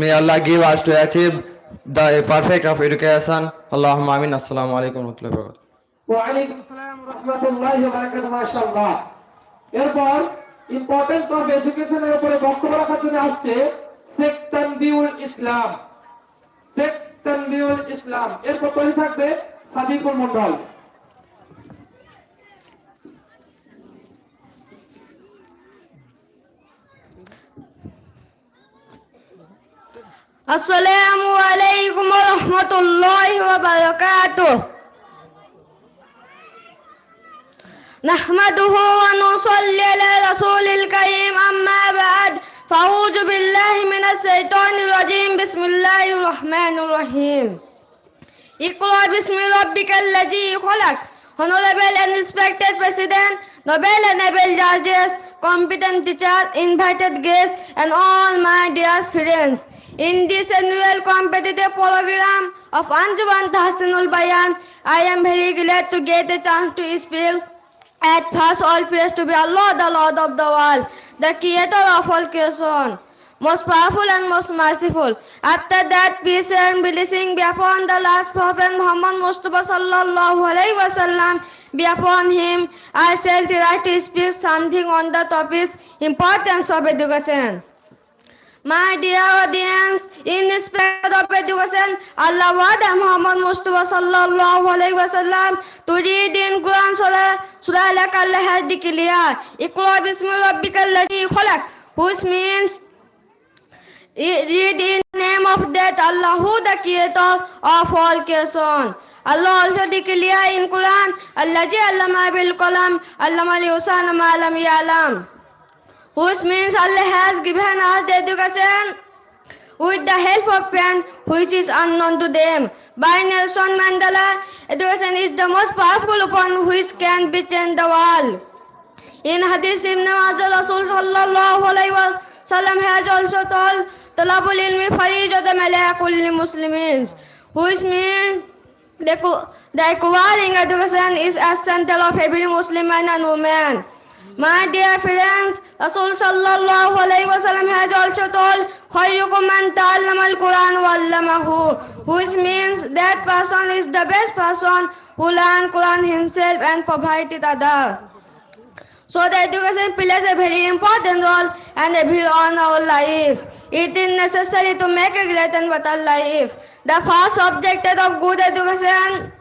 May Allah give us to achieve the perfect of education. Allahumma amin. Assalamu alaikum wa rahmatullahi wa barakatuh. ওয়ালাইকুম আসসালাম রহমতুল্লাহি ওয়া বারাকাতুহু মাশাআল্লাহ এরপর ইম্পর্টেন্স অফ এডুকেশনের উপরে বক্তব্য রাখার জন্য আসছে শেখ তানবিউল ইসলাম শেখ তানবিউল ইসলাম এরপর তৈরি থাকবে Sadikul Mondal السلام عليكم ورحمة الله وبركاته نحمده ونصلي على رسول الكريم أما بعد فأعوذ بالله من الشيطان الرجيم بسم الله الرحمن الرحيم اقرأ باسم ربك الذي خلق Honorable and respected President, Nobel and Nobel judges, competent teachers, invited guests, and all my dear friends. In this annual competitive program of Anjuman Tahsinul Bayan, I am very glad to get a chance to speak. At first, all praise to be Allah, the Lord of the world, the Creator of all creation most powerful and most merciful. After that, peace and blessing be upon the last Prophet Muhammad Mustafa sallallahu alaihi wasallam. Be upon him. I shall try to speak something on the topic importance of education. My dear audience, in respect of education, Allah wada Muhammad Mustafa sallallahu alaihi wasallam to read in Quran Surah Surah like Allah has declared, Iqra bismi rabbikal ladhi khalaq, which means Read in the name of that Allah who the creator of all creation. Allah also declare in Quran, Allah allama bil qalam, allama li usana ma lam ya'lam. Which means Allah has given us the education with the help of pen which is unknown to them. By Nelson Mandela, education is the most powerful upon which can be changed the world. In Hadith Ibn Majah, Rasul sallallahu alayhi wa sallam has also told, Talabul ilmi farijatan ala kulli Muslims, which means the, the acquiring education is essential of every Muslim man and woman. My dear friends, Rasul sallallahu alayhi wa sallam has also told, خيركم من تعلم القرآن وعلمه, which means that person is the best person who learn Quran himself and provide it others. So the education plays a very important role and a view on our life. It is necessary to make a great and better life. The first objective of good education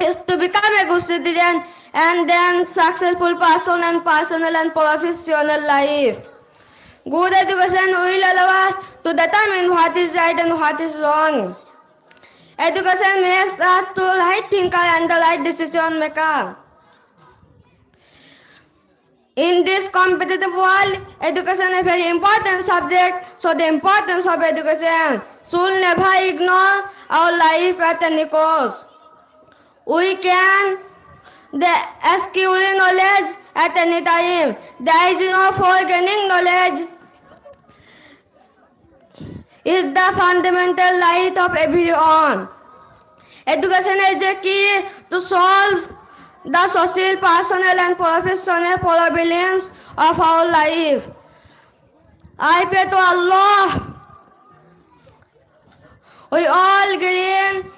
is to become a good citizen and then successful person and personal and professional life. Good education will allow us to determine what is right and what is wrong. Education makes us to right thinker and the right decision maker. In this competitive world, education is a very important subject, so the importance of education should never ignore our life at any cost. We can the acquire knowledge at any time. There is no for gaining knowledge. Is the fundamental right of everyone. Education is the key to solve the social, personal, and professional problems of our life. I pray to Allah. We all gain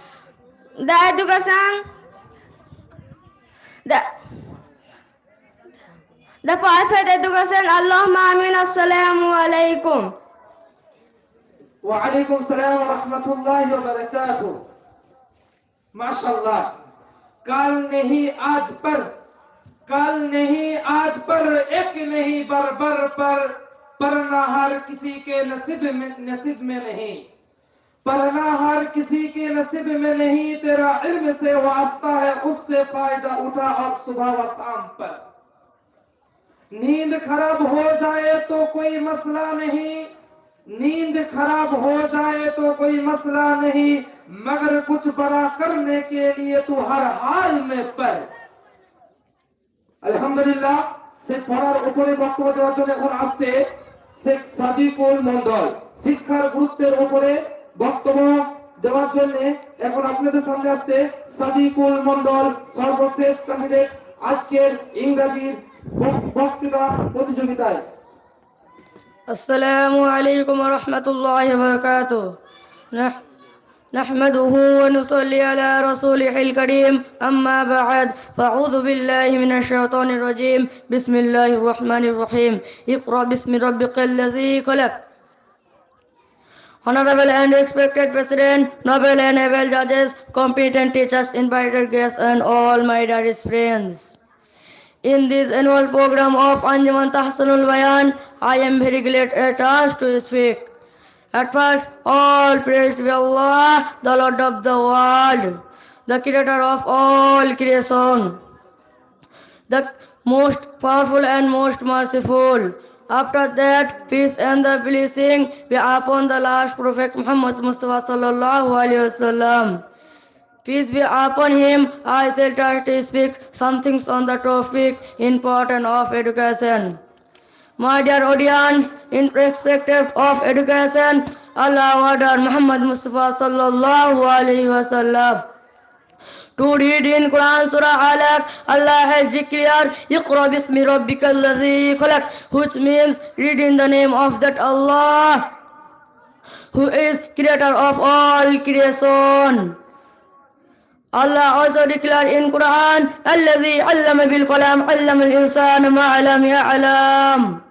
the education, The, the perfect education. Allahumma amin. Assalamu alaikum. وعلیکم السلام ورحمۃ اللہ وبرکاتہ ماشاء اللہ کل نہیں آج پر کل نہیں آج پر ایک نہیں بربر پر پر نہ ہر کسی کے نصیب میں نصیب میں نہیں پڑھنا ہر کسی کے نصیب میں نہیں، تیرا علم سے واسطہ ہے، اس سے فائدہ اٹھا اور صبح و شام پر۔ نیند خراب ہو جائے تو کوئی مسئلہ نہیں۔ نیند خراب ہو جائے تو کوئی مسئلہ نہیں۔ مگر کچھ بڑا کرنے کے لیے تو ہر حال میں پر۔ الحمدلillah সে পড়ার উপরে বক্তব্য آپ سے سے আসছে শেখ সাদিকুল মন্ডল শিক্ষার গুরুত্বের উপরে বক্তব্য দেওয়ার জন্য এখন আপনাদের সামনে আসছে সাদিকুল মন্ডল সর্বশেষ ক্যান্ডিডেট আজকের ইংরাজির বক- বক্তৃতা প্রতিযোগিতায় السلام عليكم ورحمة الله وبركاته نح نحمده ونصلي على رسوله الكريم أما بعد فأعوذ بالله من الشيطان الرجيم بسم الله الرحمن الرحيم اقرأ باسم ربك الذي خلق Honorable and respected President, noble and able judges, competent teachers, invited guests, and all my dearest friends. In this annual program of Anjuman Tahsanul Bayan, I am very glad a chance to speak. At first, all praise be Allah, the Lord of the world, the creator of all creation, the most powerful and most merciful. After that, peace and the blessing be upon the last Prophet Muhammad Mustafa sallallahu alaihi wasallam. Peace be upon him. I shall try to speak some things on the topic important of education. My dear audience, in perspective of education, Allah ordered Muhammad Mustafa sallallahu alaihi wasallam to read in Quran Surah Alaq, Allah has declared, Iqra bismi rabbika allazi khalaq, which means read in the name of that Allah, who is creator of all creation. Allah also declared in Quran, Allazi allama bil qalam, allama al insana ma'alam ya'alam.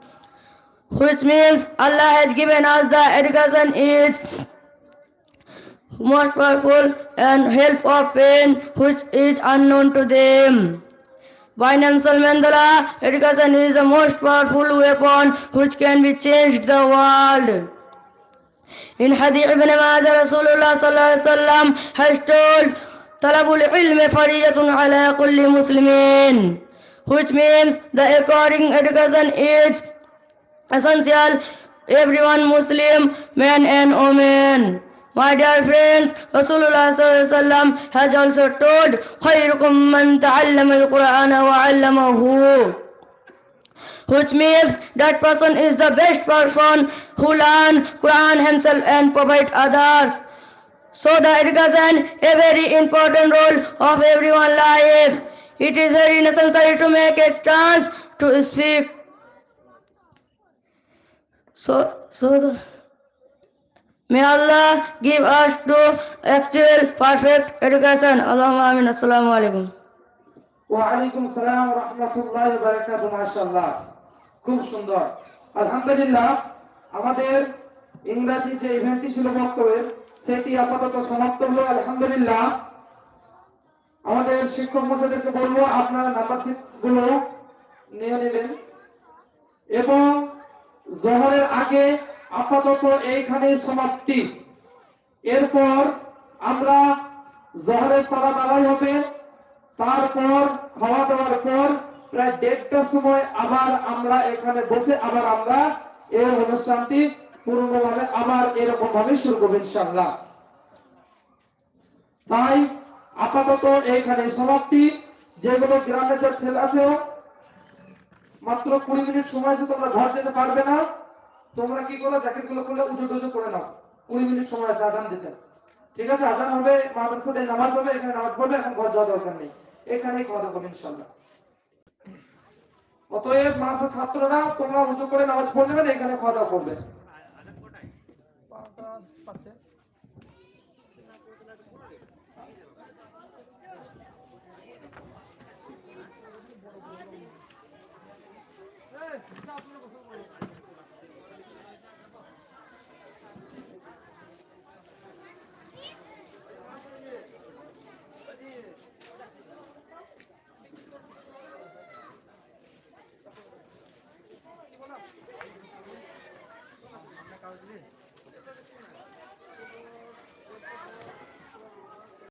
Which means Allah has given us the education most powerful and help of pain which is unknown to them. By Nelson Mandela, education is the most powerful weapon which can be changed the world. In Hadith ibn Majah, Rasulullah sallallahu alaihi wasallam has told, "Talabul ilmi fariyatun ala kulli muslimin," which means the according education is essential. Everyone Muslim, man and woman. My dear friends, Rasulullah wasallam has also told, "Khayrukum man ta'allama al-Qur'ana wa 'allamahu." which means that person is the best person who learn Quran himself and provide others. So the education a very important role of everyone's life. It is very necessary to make a chance to speak. So, so the, may Allah give us to actual perfect education. Allahumma amin. Assalamu alaikum. ওয়ালাইকুম সালাম রহমতুল্লাহ বারাকাত মাশাল্লাহ খুব সুন্দর আলহামদুলিল্লাহ আমাদের ইংরাজি যে ইভেন্টটি ছিল বক্তব্যের সেটি আপাতত সমাপ্ত হলো আলহামদুলিল্লাহ আমাদের শিক্ষক মশাইদেরকে বলব আপনারা নাম্বারগুলো নিয়ে নেবেন এবং জহরের আগে আপাতত এইখানে সমাপ্তি। এরপর আমরা জহরের সালাত আদায় হবে। তারপর খাওয়া দাওয়ার পর প্রায় দেড়টার সময় আবার আমরা এখানে বসে আবার আমরা এই অনুষ্ঠানটি পূর্ণভাবে আবার এরকম ভাবে শুরু করব ইনশাল্লাহ তাই আপাতত এইখানে সমাপ্তি। যেগুলো গ্রামে যে ছেলে আছে, মাত্র কুড়ি মিনিট সময় আছে, তোমরা ঘর যেতে পারবে না। তোমরা কি করো? জ্যাকেটগুলো করলে উজু টুজু করে নাও। কুড়ি মিনিট সময় আছে, আজান দিতে। ঠিক আছে? আজান হবে, মাদ্রাসাতে নামাজ হবে, এখানে নামাজ পড়বে, এখন ঘর যাওয়া দরকার নেই। এখানেই কথা বলব ইনশাল্লাহ অতএব মাদ্রাসা ছাত্ররা তোমরা উজু করে নামাজ পড়ে নেবে, এখানে খাওয়া দাওয়া করবে। Stop